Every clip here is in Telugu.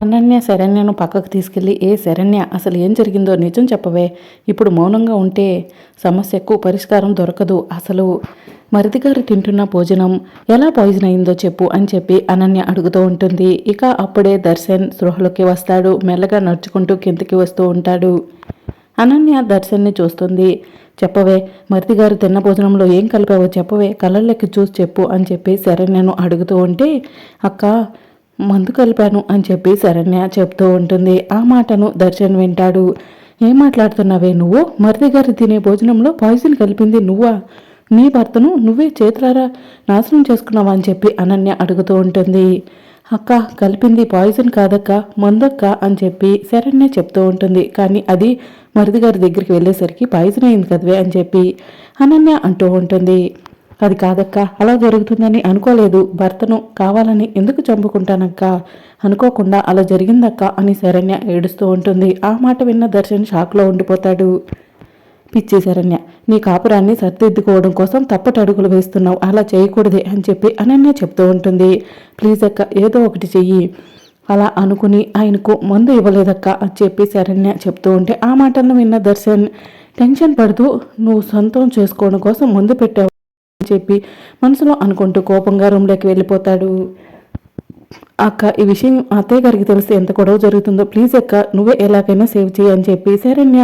అనన్య శరణ్యను పక్కకు తీసుకెళ్ళి ఏ శరణ్య అసలు ఏం జరిగిందో నిజం చెప్పవే. ఇప్పుడు మౌనంగా ఉంటే సమస్యకు పరిష్కారం దొరకదు. అసలు మరిది గారు తింటున్న భోజనం ఎలా పాయిజన్ అయిందో చెప్పు అని చెప్పి అనన్య అడుగుతూ ఉంటుంది. ఇక అప్పుడే దర్శన్ సృహలోకి వస్తాడు. మెల్లగా నడుచుకుంటూ కిందకి వస్తూ ఉంటాడు. అనన్య దర్శన్ని చూస్తుంది. చెప్పవే మరిది గారు తిన్న భోజనంలో ఏం కలిపావో చెప్పవే. కళ్ళల్లోకి చూసి చెప్పు అని చెప్పి శరణ్యను అడుగుతూ ఉంటే అక్క మందు కలిపాను అని చెప్పి శరణ్య చెప్తూ ఉంటుంది. ఆ మాటను దర్శన్ వింటాడు. ఏం మాట్లాడుతున్నావే నువ్వు? మరిది గారు తినే భోజనంలో పాయిజన్ కలిపింది నువ్వా? నీ భర్తను నువ్వే చేతులారా నాశనం చేసుకున్నావా? అని చెప్పి అనన్య అడుగుతూ ఉంటుంది. అక్క కలిపింది పాయిజన్ కాదక్క మందక్క? అని చెప్పి శరణ్య చెప్తూ ఉంటుంది. కానీ అది మరిది గారి దగ్గరికి వెళ్ళేసరికి పాయిజన్ అయింది కదవే? అని చెప్పి అనన్య అంటూ ఉంటుంది. అది కాదక్క అలా జరుగుతుందని అనుకోలేదు. భర్తను కావాలని ఎందుకు చంపుకుంటానక్క? అనుకోకుండా అలా జరిగిందక్క అని శరణ్య ఏడుస్తూ ఉంటుంది. ఆ మాట విన్న దర్శన్ షాక్లో ఉండిపోతాడు. పిచ్చి శరణ్య నీ కాపురాన్ని సర్దిద్దుకోవడం కోసం తప్పటి అడుగులు వేస్తున్నావు. అలా చేయకూడదే అని చెప్పి అనన్య చెప్తూ ఉంటుంది. ప్లీజ్ అక్క ఏదో ఒకటి చెయ్యి. అలా అనుకుని ఆయనకు మందు ఇవ్వలేదక్క అని చెప్పి శరణ్య చెప్తూ ఉంటే ఆ మాటలను విన్న దర్శన్ టెన్షన్ పడుతూ నువ్వు సొంతం చేసుకోవడం కోసం మందు పెట్టావు చెప్పి మనసులో అనుకుంటూ కోపంగా రూమ్లోకి వెళ్ళిపోతాడు. అక్క ఈ విషయం అత్తయ్య గారికి తెలిస్తే ఎంత గొడవ జరుగుతుందో ప్లీజ్ అక్క నువ్వే ఎలాగైనా సేవ్ చేయి అని చెప్పి శరణ్య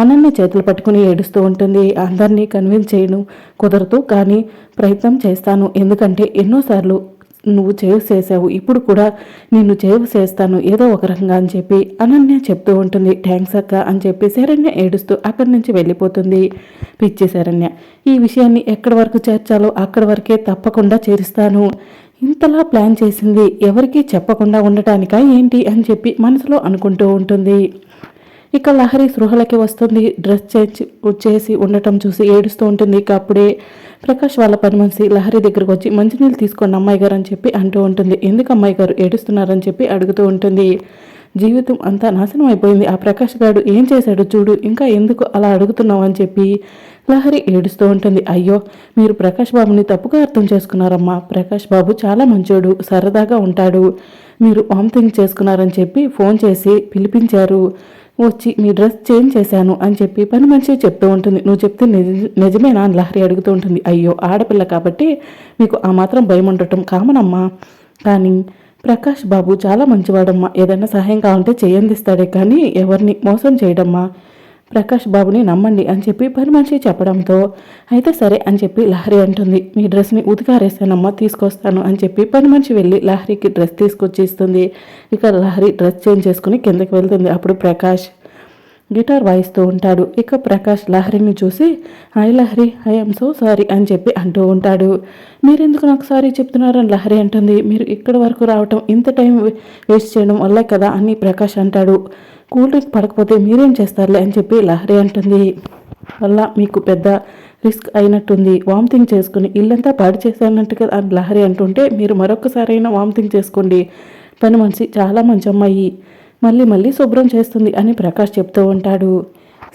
అనన్య చేతులు పట్టుకుని ఏడుస్తూ ఉంటుంది. అందరినీ కన్విన్స్ చేయను కుదరదు కానీ ప్రయత్నం చేస్తాను. ఎందుకంటే ఎన్నోసార్లు నువ్వు చేవ్ చేసావు ఇప్పుడు కూడా నిన్ను చేవ్ చేస్తాను ఏదో ఒక రకంగా అని చెప్పి అనన్య చెప్తూ ఉంటుంది. థ్యాంక్స్ అక్క అని చెప్పి శరణ్య ఏడుస్తూ అక్కడి నుంచి వెళ్ళిపోతుంది. పిచ్చి శరణ్య ఈ విషయాన్ని ఎక్కడి వరకు చేర్చాలో అక్కడి వరకే తప్పకుండా చేరుస్తాను. ఇంతలా ప్లాన్ చేసింది ఎవరికీ చెప్పకుండా ఉండటానికా ఏంటి అని చెప్పి మనసులో అనుకుంటూ ఉంటుంది. ఇక లహరి సృహలకి వస్తుంది. డ్రెస్ చేసి చేసి ఉండటం చూసి ఏడుస్తూ ఉంటుంది. ఇక అప్పుడే ప్రకాష్ వాళ్ళ పని మనిషి లహరి దగ్గరకు వచ్చి మంచినీళ్ళు తీసుకోండి అమ్మాయి గారు అని చెప్పి అంటూ ఉంటుంది. ఎందుకు అమ్మాయి గారు ఏడుస్తున్నారని చెప్పి అడుగుతూ ఉంటుంది. జీవితం అంతా నాశనం అయిపోయింది. ఆ ప్రకాష్ గారు ఏం చేశాడు చూడు ఇంకా ఎందుకు అలా అడుగుతున్నావు అని చెప్పి లహరి ఏడుస్తూ ఉంటుంది. అయ్యో మీరు ప్రకాష్ బాబుని తప్పుగా అర్థం చేసుకున్నారమ్మా. ప్రకాష్ బాబు చాలా మంచోడు సరదాగా ఉంటాడు. మీరు వామిటింగ్ చేసుకున్నారని చెప్పి ఫోన్ చేసి పిలిపించారు. వచ్చి మీ డ్రెస్ చేంజ్ చేశాను అని చెప్పి పని మనిషి చెప్తూ ఉంటుంది. నువ్వు చెప్తే నిజ నిజమేనా అని లహరి అడుగుతూ ఉంటుంది. అయ్యో ఆడపిల్ల కాబట్టి మీకు ఆ మాత్రం భయం ఉండటం కామనమ్మా. కానీ ప్రకాష్ బాబు చాలా మంచివాడమ్మా. ఏదైనా సహాయం కావాలంటే చేయందిస్తాడే. కానీ ఎవరిని మోసం చేయడమ్మా. ప్రకాష్ బాబుని నమ్మండి అని చెప్పి పని మనిషి చెప్పడంతో అయితే సరే అని చెప్పి లహరి అంటుంది. మీ డ్రెస్ని ఉతికారేసానమ్మా తీసుకొస్తాను అని చెప్పి పని మనిషి వెళ్ళి లహరికి డ్రెస్ తీసుకొచ్చి ఇస్తుంది ఇక లహరి డ్రెస్ చేంజ్ చేసుకుని కిందకి వెళ్తుంది. అప్పుడు ప్రకాష్ గిటార్ వాయిస్తూ ఉంటాడు. ఇక ప్రకాష్ లహరిని చూసి hi Lahari I am so sorry అని చెప్పి అంటూ ఉంటాడు. మీరెందుకు నాకు సారీ చెప్తున్నారని? లహరి అంటుంది. మీరు ఇక్కడి వరకు రావటం ఇంత టైం వేస్ట్ చేయడం వల్లే కదా అని ప్రకాష్ అంటాడు. కూల్ డ్రింక్ పడకపోతే మీరేం చేస్తారులే అని చెప్పి లహరి అంటుంది. వల్ల మీకు పెద్ద రిస్క్ అయినట్టుంది. వామిటింగ్ చేసుకుని ఇల్లంతా పాడు కదా అని లహరి అంటుంటే మీరు మరొకసారైనా వామిటింగ్ చేసుకోండి. పని మనిషి చాలా మంచి అమ్మాయి. మళ్ళీ మళ్ళీ శుభ్రం చేస్తుంది అని ప్రకాష్ చెప్తూ ఉంటాడు.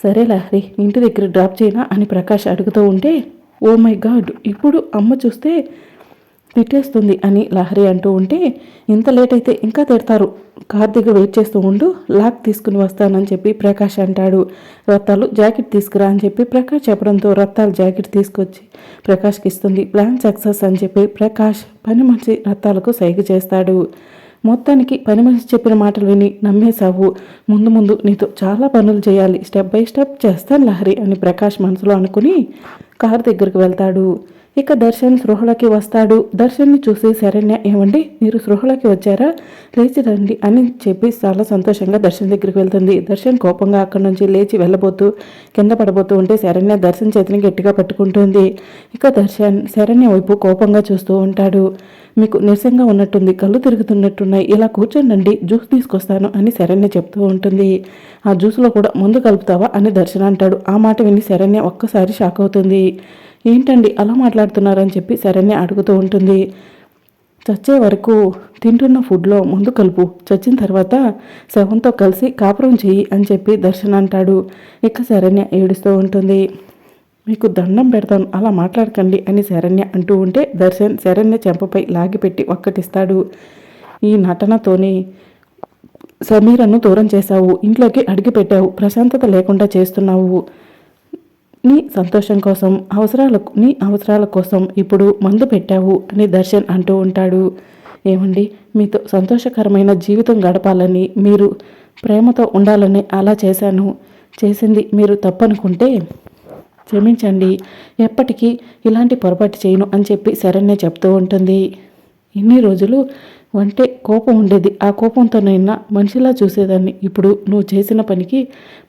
సరే లహరి ఇంటి దగ్గర డ్రాప్ చేయనా అని ప్రకాష్ అడుగుతూ ఉంటే ఓ మై గాడ్ ఇప్పుడు అమ్మ చూస్తే తిట్టేస్తుంది అని లహరి అంటూ ఉంటే ఇంత లేట్ అయితే ఇంకా తిడతారు. కార్ దగ్గర వెయిట్ చేస్తూ ఉండు లాక్ తీసుకుని వస్తానని చెప్పి ప్రకాష్ అంటాడు. రత్తాలు జాకెట్ తీసుకురా అని చెప్పి ప్రకాష్ చెప్పడంతో రత్తాలు జాకెట్ తీసుకొచ్చి ప్రకాష్కి ఇస్తుంది. ప్లాన్ సక్సెస్ అని చెప్పి ప్రకాష్ పని మనిషి రత్తాలకు సైగ చేస్తాడు. మొత్తానికి పని మనిషి చెప్పిన మాటలు విని నమ్మేశావు ముందు ముందు నీతో చాలా పనులు చేయాలి. స్టెప్ బై స్టెప్ చేస్తాను లహరి అని ప్రకాష్ మనసులో అనుకుని కారు దగ్గరికి వెళ్తాడు. ఇక దర్శన్ సృహలకి వస్తాడు. దర్శన్ని చూసి శరణ్య ఏమండి మీరు సృహలకి వచ్చారా? లేచి రండి అని చెప్పి చాలా సంతోషంగా దర్శన్ దగ్గరికి వెళ్తుంది. దర్శన్ కోపంగా అక్కడి నుంచి లేచి వెళ్ళబోతూ కింద పడబోతూ ఉంటే శరణ్య దర్శన్ చేతిని గట్టిగా పట్టుకుంటుంది. ఇక దర్శన్ శరణ్య వైపు కోపంగా చూస్తూ ఉంటాడు. మీకు నీరసంగా ఉన్నట్టుంది కళ్ళు తిరుగుతున్నట్టున్నాయి. ఇలా కూర్చోండి జ్యూస్ తీసుకొస్తాను అని శరణ్య చెప్తూ ఉంటుంది. ఆ జ్యూస్లో కూడా ముందు కలుపుతావా అని దర్శన అంటాడు. ఆ మాట విని శరణ్య ఒక్కసారి షాక్ అవుతుంది. ఏంటండి అలా మాట్లాడుతున్నారని చెప్పి శరణ్య అడుగుతూ ఉంటుంది. చచ్చే వరకు తింటున్న ఫుడ్లో ముందు కలుపు. చచ్చిన తర్వాత శవంతో కలిసి కాపురం చెయ్యి అని చెప్పి దర్శన అంటాడు. ఇక శరణ్య ఏడుస్తూ ఉంటుంది. మీకు దండం పెడతాను అలా మాట్లాడకండి అని శరణ్య అంటూ ఉంటే దర్శన్ శరణ్య చెంపపై లాగిపెట్టి ఒక్కటిస్తాడు. ఈ నటనతోనే సమీరను దూరం చేశావు ఇంట్లోకి అడిగిపెట్టావు ప్రశాంతత లేకుండా చేస్తున్నావు. నీ సంతోషం కోసం అవసరాలకు నీ అవసరాల కోసం ఇప్పుడు మందు పెట్టావు అని దర్శన్ అంటూ ఉంటాడు. ఏమండి? మీతో సంతోషకరమైన జీవితం గడపాలని మీరు ప్రేమతో ఉండాలని అలా చేశాను. చేసింది మీరు తప్పనుకుంటే క్షమించండి. ఎప్పటికీ ఇలాంటి పొరపాటు చేయను అని చెప్పి శరణ్య చెప్తూ ఉంటుంది. ఇన్ని రోజులు వంటే కోపం ఉండేది. ఆ కోపంతోనైనా మనిషిలా చూసేదాన్ని. ఇప్పుడు నువ్వు చేసిన పనికి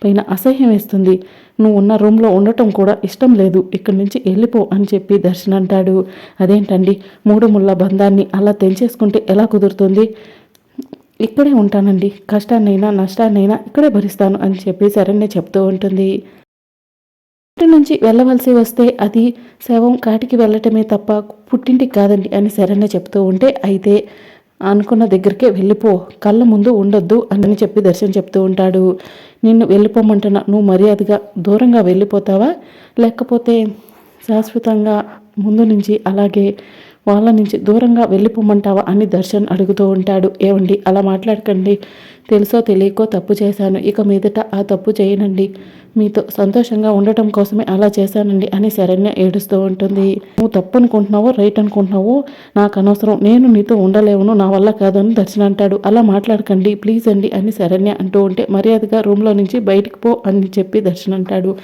పైన అసహ్యం వేస్తుంది. నువ్వు ఉన్న రూమ్లో ఉండటం కూడా ఇష్టం లేదు. ఇక్కడి నుంచి వెళ్ళిపో అని చెప్పి దర్శన్ అంటాడు. అదేంటండి? మూడు ముళ్ళ బంధాన్ని అలా తెంచేసుకుంటే ఎలా కుదురుతుంది? ఇక్కడే ఉంటానండి. కష్టాన్నైనా నష్టాన్నైనా ఇక్కడే భరిస్తాను అని చెప్పి శరణ్య చెప్తూ ఉంటుంది. నుంచి వెళ్ళవలసి వస్తే అది శవం కాటికి వెళ్ళటమే తప్ప పుట్టింటికి కాదండి అని శరణ్య చెప్తూ ఉంటే అయితే అనుకున్న దగ్గరికే వెళ్ళిపో కళ్ళ ముందు ఉండొద్దు అని చెప్పి దర్శనం చెప్తూ ఉంటాడు. నిన్ను వెళ్ళిపోమంటున్నా నువ్వు మర్యాదగా దూరంగా వెళ్ళిపోతావా? లేకపోతే శాశ్వతంగా ముందు నుంచి అలాగే వాళ్ళ నుంచి దూరంగా వెళ్ళిపోమంటావా అని దర్శన్ అడుగుతూ ఉంటాడు. ఏమండి అలా మాట్లాడకండి. తెలుసో తెలియకో తప్పు చేశాను. ఇక మీదట ఆ తప్పు చేయనండి. మీతో సంతోషంగా ఉండటం కోసమే అలా చేశానండి అని శరణ్య ఏడుస్తూ ఉంటుంది. నువ్వు తప్పు అనుకుంటున్నావో రైట్ అనుకుంటున్నావో నాకు అనవసరం. నేను నీతో ఉండలేవును నా వల్ల కాదని దర్శన్ అంటాడు. అలా మాట్లాడకండి ప్లీజ్ అండి అని శరణ్య అంటూ ఉంటే మర్యాదగా రూమ్లో నుంచి బయటికి పో అని చెప్పి దర్శన్ అంటాడు.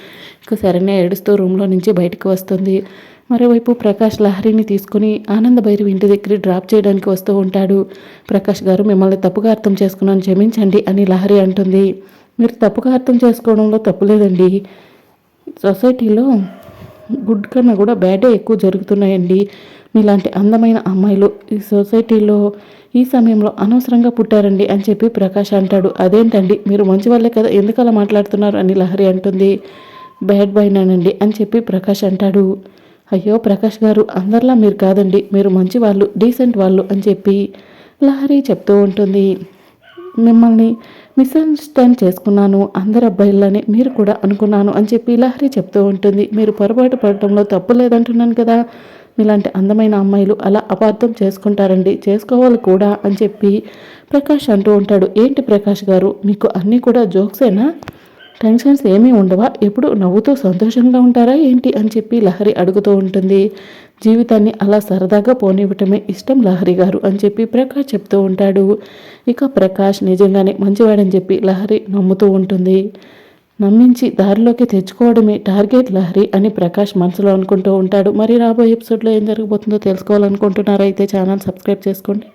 ఇక శరణ్య ఏడుస్తూ రూమ్లో నుంచి బయటకు వస్తుంది. మరోవైపు ప్రకాష్ లహరిని తీసుకుని ఆనంద భైరవి ఇంటి దగ్గర డ్రాప్ చేయడానికి వస్తూ ఉంటాడు. ప్రకాష్ గారు మిమ్మల్ని తప్పుగా అర్థం చేసుకున్నాను క్షమించండి అని లహరి అంటుంది. మీరు తప్పుగా అర్థం చేసుకోవడంలో తప్పులేదండి సొసైటీలో గుడ్ కన్నా కూడా బ్యాడే ఎక్కువ జరుగుతున్నాయండి. మీలాంటి అందమైన అమ్మాయిలు ఈ సొసైటీలో ఈ సమయంలో అనవసరంగా పుట్టారండి అని చెప్పి ప్రకాష్ అంటాడు. అదేంటండి? మీరు మంచి వాళ్ళే కదా ఎందుకు అలా మాట్లాడుతున్నారు? అని లహరి అంటుంది. బ్యాడ్ బాయ్నానండి అని చెప్పి ప్రకాష్ అంటాడు. అయ్యో ప్రకాష్ గారు అందరిలా మీరు కాదండి మీరు మంచి వాళ్ళు డీసెంట్ వాళ్ళు అని చెప్పి లహరి చెప్తూ ఉంటుంది. మిమ్మల్ని మిస్అండర్స్టాండ్ చేసుకున్నాను అందరు అబ్బాయిలని మీరు కూడా అనుకున్నాను అని చెప్పి లహరి చెప్తూ ఉంటుంది. మీరు పొరపాటు పడటంలో తప్పు లేదంటున్నాను కదా ఇలాంటి అందమైన అమ్మాయిలు అలా అపార్థం చేసుకుంటారండి చేసుకోవాలి కూడా అని చెప్పి ప్రకాష్ అంటూ ఉంటాడు. ఏంటి ప్రకాష్ గారు మీకు అన్నీ కూడా జోక్సేనా టెన్షన్స్ ఏమీ ఉండవా? ఎప్పుడు నవ్వుతూ సంతోషంగా ఉంటారా? ఏంటి? అని చెప్పి లహరి అడుగుతూ ఉంటుంది. జీవితాన్ని అలా సరదాగా పోనివ్వటమే ఇష్టం లహరి గారు అని చెప్పి ప్రకాష్ చెప్తూ ఉంటాడు. ఇక ప్రకాష్ నిజంగానే మంచివాడని చెప్పి లహరి నమ్ముతూ ఉంటుంది. నమ్మించి దారిలోకి తెచ్చుకోవడమే టార్గెట్ లహరి అని ప్రకాష్ మనసులో అనుకుంటూ ఉంటాడు. మరి రాబోయే ఎపిసోడ్లో ఏం జరగబోతుందో తెలుసుకోవాలనుకుంటున్నారైతే ఛానల్ సబ్స్క్రైబ్ చేసుకోండి.